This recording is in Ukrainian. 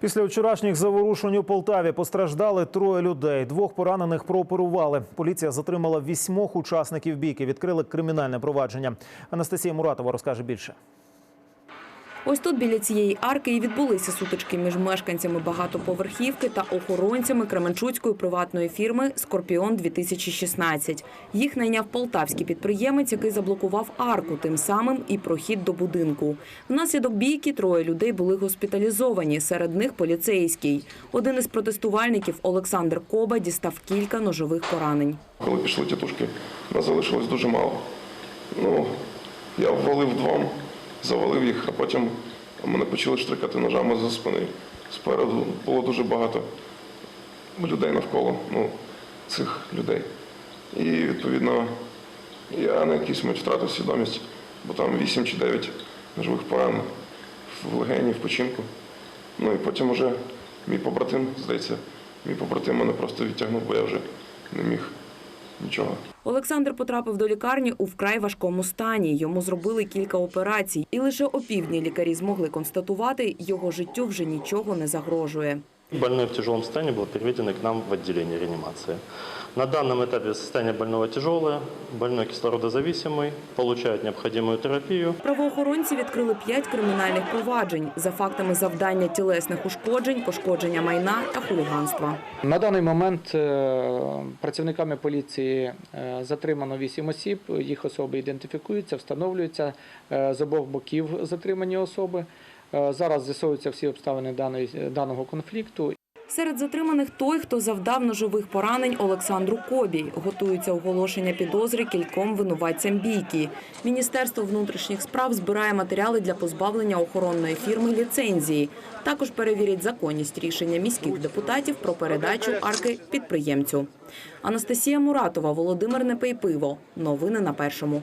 Після вчорашніх заворушень у Полтаві постраждали троє людей. Двох поранених прооперували. Поліція затримала вісьмох учасників бійки. Відкрили кримінальне провадження. Анастасія Муратова розкаже більше. Ось тут біля цієї арки і відбулися сутички між мешканцями багатоповерхівки та охоронцями Кременчуцької приватної фірми Скорпіон 2016 Їх найняв полтавський підприємець, який заблокував арку, тим самим і прохід до будинку. Внаслідок бійки троє людей були госпіталізовані. Серед них поліцейський. Один із протестувальників Олександр Коба дістав кілька ножових поранень. Коли пішли тітушки, нас залишилось дуже мало. Ну, я ввалив двом, завалив їх, а потім мене почали штрикати ножами за спини. Спереду було дуже багато людей навколо ну, цих людей. І відповідно я на якийсь мить втратив свідомість, бо там 8 чи 9 ножових поранених в легені, в печінку. Ну і потім вже мій побратим, здається, мій побратим мене просто відтягнув, бо я вже не міг нічого. Олександр потрапив до лікарні у вкрай важкому стані. Йому зробили кілька операцій, і лише опівдні лікарі змогли констатувати, його життю вже нічого не загрожує. Больной в тяжелом состоянии был переведен к нам в отделение реанимации. На данном этапе состояние больного тяжелое, больной кислородозависимый, получает необходимую терапию. Правоохоронці відкрили п'ять кримінальних проваджень за фактами завдання тілесних ушкоджень, пошкодження майна та хуліганства. На даний момент е, працівниками поліції е, затримано 8 осіб. Їх особи ідентифікуються, встановлюються е, з обох боків затримані особи. Е, Зараз з'ясовуються всі обставини даного конфлікту. Серед затриманих той, хто завдав ножових поранень Олександру Кобі. Готується оголошення підозри кільком винуватцям бійки. Міністерство внутрішніх справ збирає матеріали для позбавлення охоронної фірми ліцензії. Також перевірять законність рішення міських депутатів про передачу арки підприємцю. Анастасія Муратова, Володимир Непейпиво. Новини на першому.